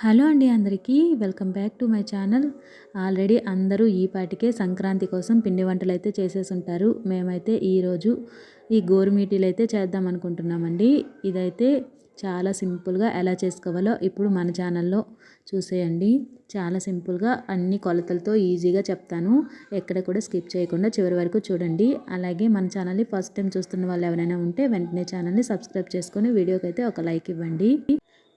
Hello అండి అందరికీ welcome back to my channel. Already అందరూ ఈ పాటికే సంక్రాంతి కోసం పిండి వంటలు అయితే చేసేసి ఉంటారు మేమైతే ఈరోజు ఈ గోరుమీటీలు అయితే చేద్దాం అనుకుంటున్నామండి. ఇదైతే చాలా సింపుల్గా ఎలా చేసుకోవాలో ఇప్పుడు మన ఛానల్లో చూసేయండి. చాలా సింపుల్గా అన్ని కొలతలతో ఈజీగా చెప్తాను. ఎక్కడ కూడా స్కిప్ చేయకుండా చివరి వరకు చూడండి. అలాగే మన ఛానల్ని ఫస్ట్ టైం చూస్తున్న వాళ్ళు ఎవరైనా ఉంటే వెంటనే ఛానల్ని సబ్స్క్రైబ్ చేసుకొని వీడియోకి అయితే ఒక లైక్ ఇవ్వండి.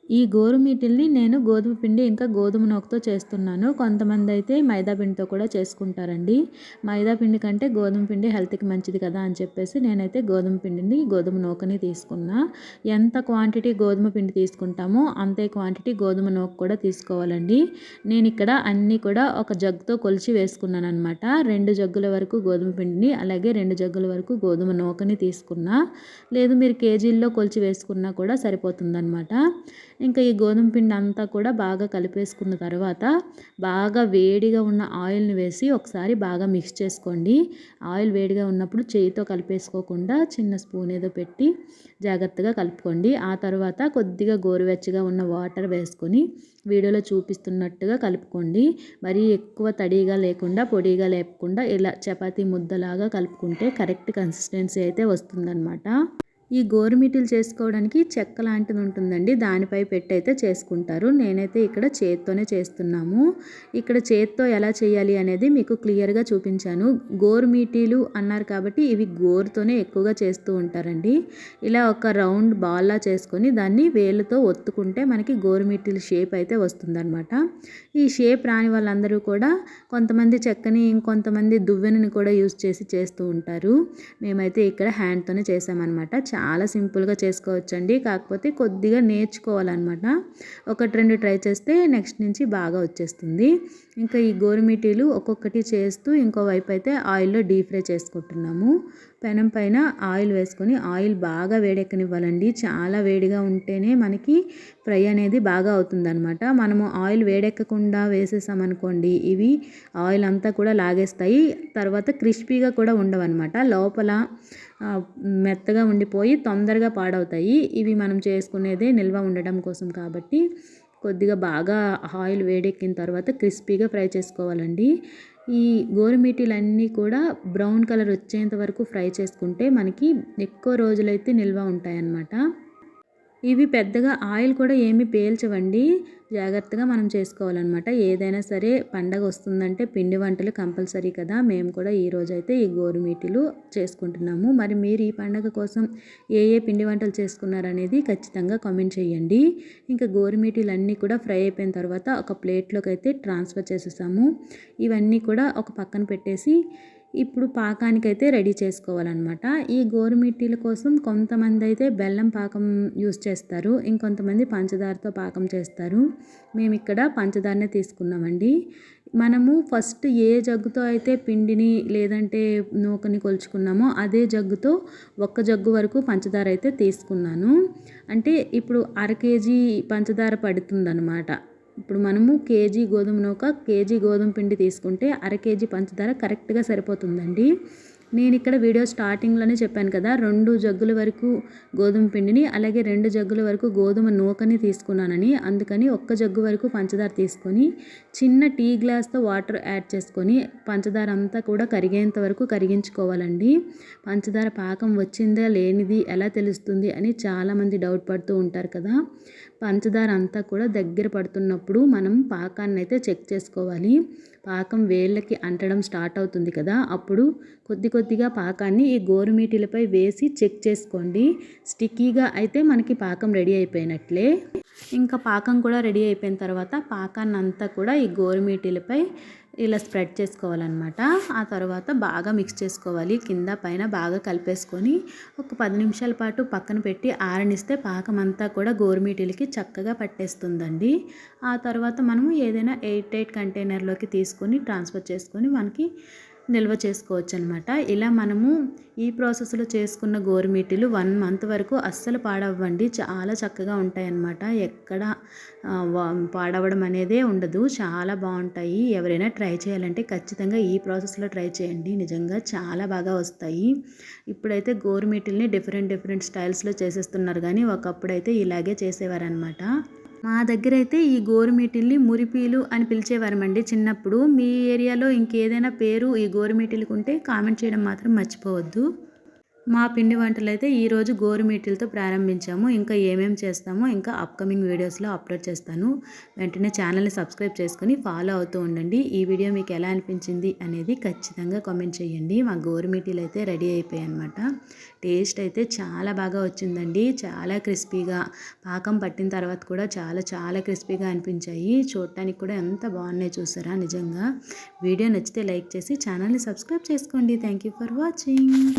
ఈ గోరుమీటిల్ని నేను గోధుమ పిండి ఇంకా గోధుమ నూకతో చేస్తున్నాను. కొంతమంది అయితే మైదా పిండితో కూడా చేసుకుంటారండి. మైదా పిండి కంటే గోధుమ పిండి హెల్త్కి మంచిది కదా అని చెప్పేసి నేనైతే గోధుమ పిండిని గోధుమ నూకని తీసుకున్నా. ఎంత క్వాంటిటీ గోధుమ పిండి తీసుకుంటామో అంతే క్వాంటిటీ గోధుమ నూక కూడా తీసుకోవాలండి. నేను ఇక్కడ అన్నీ కూడా ఒక జగ్గుతో కొలిచి వేసుకున్నాను అనమాట రెండు జగ్గుల వరకు గోధుమ పిండిని అలాగే రెండు జగ్గుల వరకు గోధుమ నూకని తీసుకున్నా. లేదు మీరు కేజీల్లో కొలిచి వేసుకున్నా కూడా సరిపోతుందన్నమాట. ఇంకా ఈ గోధుమ పిండి అంతా కూడా బాగా కలిపేసుకున్న తర్వాత బాగా వేడిగా ఉన్న ఆయిల్ని వేసి ఒకసారి బాగా మిక్స్ చేసుకోండి. ఆయిల్ వేడిగా ఉన్నప్పుడు చేయితో కలిపేసుకోకుండా చిన్న స్పూన్ ఏదో పెట్టి జాగ్రత్తగా కలుపుకోండి. ఆ తర్వాత కొద్దిగా గోరువెచ్చగా ఉన్న వాటర్ వేసుకొని వీడియోలో చూపిస్తున్నట్టుగా కలుపుకోండి. మరీ ఎక్కువ తడిగా లేకుండా పొడిగా లేకుండా ఇలా చపాతీ ముద్దలాగా కలుపుకుంటే కరెక్ట్ కన్సిస్టెన్సీ అయితే వస్తుందన్నమాట. ఈ గోరుమిటీలు చేసుకోవడానికి చెక్క లాంటిది ఉంటుందండి. దానిపై పెట్టి అయితే చేసుకుంటారు. నేనైతే ఇక్కడ చేత్తోనే చేస్తున్నాము. ఇక్కడ చేత్తో ఎలా చేయాలి అనేది మీకు క్లియర్గా చూపించాను. గోరుమిటీలు అన్నారు కాబట్టి ఇవి గోరుతోనే ఎక్కువగా చేస్తూ ఉంటారండి. ఇలా ఒక రౌండ్ బాల్లా చేసుకొని దాన్ని వేలుతో ఒత్తుకుంటే మనకి గోరుమీటీల షేప్ అయితే వస్తుందన్నమాట. ఈ షేప్ రాని వాళ్ళందరూ కూడా కొంతమంది చెక్కని ఇంకొంతమంది దువ్వెనని కూడా యూజ్ చేసి చేస్తూ ఉంటారు. మేమైతే ఇక్కడ హ్యాండ్తోనే చేసామన్నమాట చాలా సింపుల్గా చేసుకోవచ్చండి. కాకపోతే కొద్దిగా నేర్చుకోవాలన్నమాట. ఒకటి రెండు ట్రై చేస్తే నెక్స్ట్ నుంచి బాగా వచ్చేస్తుంది. ఇంకా ఈ గోరుమిటీలు ఒక్కొక్కటి చేస్తూ ఇంకో వైపు అయితే ఆయిల్లో డీప్ ఫ్రై చేసుకుంటున్నాము. పెనం పైన ఆయిల్ వేసుకొని ఆయిల్ బాగా వేడెక్కనివ్వాలండి. చాలా వేడిగా ఉంటేనే మనకి ఫ్రై అనేది బాగా అవుతుందన్నమాట. మనము ఆయిల్ వేడెక్కకుండా వేసేసామనుకోండి ఇవి ఆయిల్ అంతా కూడా లాగేస్తాయి. తర్వాత క్రిస్పీగా కూడా ఉండవన్నమాట. లోపల మెత్తగా ఉండిపోయి తొందరగా పాడవుతాయి. ఇవి మనం చేసుకునేదే నిల్వ ఉండడం కోసం కాబట్టి కొద్దిగా బాగా ఆయిల్ వేడెక్కిన తర్వాత క్రిస్పీగా ఫ్రై చేసుకోవాలండి. ఈ గోరుమిటీలన్నీ కూడా బ్రౌన్ కలర్ వచ్చేంత వరకు ఫ్రై చేసుకుంటే మనకి ఎక్కువ రోజులైతే నిల్వ ఉంటాయన్నమాట. ఇవి పెద్దగా ఆయిల్ కూడా ఏమి పేల్చవండి. జాగ్రత్తగా మనం చేసుకోవాలన్నమాట. ఏదైనా సరే పండగ వస్తుందంటే పిండి వంటలు కంపల్సరీ కదా. మేము కూడా ఈరోజైతే ఈ గోరుమీటిలు చేసుకుంటున్నాము. మరి మీరు ఈ పండగ కోసం ఏ ఏ పిండి వంటలు చేసుకున్నారనేది ఖచ్చితంగా కామెంట్ చేయండి. ఇంకా గోరుమీటిలు అన్నీ కూడా ఫ్రై అయిపోయిన తర్వాత ఒక ప్లేట్లోకి అయితే ట్రాన్స్ఫర్ చేసేసాము. ఇవన్నీ కూడా ఒక పక్కన పెట్టేసి ఇప్పుడు పాకానికైతే రెడీ చేసుకోవాలన్నమాట. ఈ గోరుమిట్టీల కోసం కొంతమంది అయితే బెల్లం పాకం యూస్ చేస్తారు. ఇంకొంతమంది పంచదారతో పాకం చేస్తారు. మేము ఇక్కడ పంచదారనే తీసుకున్నామండి. మనము ఫస్ట్ ఏ జగ్గుతో అయితే పిండిని లేదంటే నూకని కొలుచుకున్నామో అదే జగ్గుతో ఒక్క జగ్గు వరకు పంచదార అయితే తీసుకున్నాను. అంటే ఇప్పుడు అర కేజీ పంచదార పడుతుందన్నమాట. ఇప్పుడు మనము కేజీ గోధుమ నూక కేజీ గోధుమ పిండి తీసుకుంటే అర కేజీ పంచదార కరెక్ట్గా సరిపోతుందండి. నేను ఇక్కడ వీడియో స్టార్టింగ్లోనే చెప్పాను కదా రెండు జగ్గుల వరకు గోధుమ పిండిని అలాగే రెండు జగ్గుల వరకు గోధుమ నూకని తీసుకున్నానని. అందుకని ఒక్క జగ్గు వరకు పంచదార తీసుకొని చిన్న టీ గ్లాస్తో వాటర్ యాడ్ చేసుకొని పంచదార అంతా కూడా కరిగేంత వరకు కరిగించుకోవాలండి. పంచదార పాకం వచ్చిందా లేనిది ఎలా తెలుస్తుంది అని చాలామంది డౌట్ పడుతూ ఉంటారు కదా. పంచదార అంతా కూడా దగ్గర పడుతున్నప్పుడు మనం పాకాన్ని అయితే చెక్ చేసుకోవాలి. పాకం వేళ్ళకి అంటడం స్టార్ట్ అవుతుంది కదా అప్పుడు కొద్ది కొద్దిగా పాకాన్ని ఈ గోరుమీటిలపై వేసి చెక్ చేసుకోండి. స్టిక్కీగా అయితే మనకి పాకం రెడీ అయిపోయినట్లే. ఇంకా పాకం కూడా రెడీ అయిపోయిన తర్వాత పాకాన్ని అంతా కూడా ఈ గోరుమీటిలపై ఇలా స్ప్రెడ్ చేసుకోవాలన్నమాట. ఆ తర్వాత బాగా మిక్స్ చేసుకోవాలి. కింద పైన బాగా కలిపేసుకొని ఒక పది నిమిషాల పాటు పక్కన పెట్టి ఆరనిస్తే పాకం అంతా కూడా గోరుమీటీలకి చక్కగా పట్టేస్తుందండి. ఆ తర్వాత మనము ఏదైనా ఎయిట్ ఎయిట్ కంటైనర్లోకి తీసుకొని ట్రాన్స్ఫర్ చేసుకొని మనకి నిల్వ చేసుకోవచ్చు అనమాట ఇలా మనము ఈ ప్రాసెస్లో చేసుకున్న గోరుమీటీలు వన్ మంత్ వరకు అస్సలు పాడవ్వండి. చాలా చక్కగా ఉంటాయన్నమాట. ఎక్కడ పాడవడం అనేదే ఉండదు. చాలా బాగుంటాయి. ఎవరైనా ట్రై చేయాలంటే ఖచ్చితంగా ఈ ప్రాసెస్లో ట్రై చేయండి. నిజంగా చాలా బాగా వస్తాయి. ఇప్పుడైతే గోరుమీటిల్ని డిఫరెంట్ డిఫరెంట్ స్టైల్స్లో చేసేస్తున్నారు. కానీ ఒకప్పుడైతే ఇలాగే చేసేవారనమాట మా దగ్గర అయితే ఈ గోరుమీటిల్ని మురిపీలు అని పిలిచేవారమండి చిన్నప్పుడు. మీ ఏరియాలో ఇంకేదైనా పేరు ఈ గోరుమీటిల్కి ఉంటే కామెంట్ చేయడం మాత్రం మర్చిపోవద్దు. మా పిండి వంటలు అయితే ఈరోజు గోరుమీటిలతో ప్రారంభించాము. ఇంకా ఏమేమి చేస్తామో ఇంకా అప్కమింగ్ వీడియోస్లో అప్లోడ్ చేస్తాను. వెంటనే ఛానల్ని సబ్స్క్రైబ్ చేసుకుని ఫాలో అవుతూ ఉండండి. ఈ వీడియో మీకు ఎలా అనిపించింది అనేది ఖచ్చితంగా కామెంట్ చేయండి. మా గోరుమీటీలు అయితే రెడీ అయిపోయాయి అనమాట టేస్ట్ అయితే చాలా బాగా వచ్చిందండి. చాలా క్రిస్పీగా పాకం పట్టిన తర్వాత కూడా చాలా చాలా క్రిస్పీగా అనిపించాయి. చూడటానికి కూడా ఎంత బాగున్నాయి చూసారా నిజంగా. వీడియో నచ్చితే లైక్ చేసి ఛానల్ని సబ్స్క్రైబ్ చేసుకోండి. Thank you for watching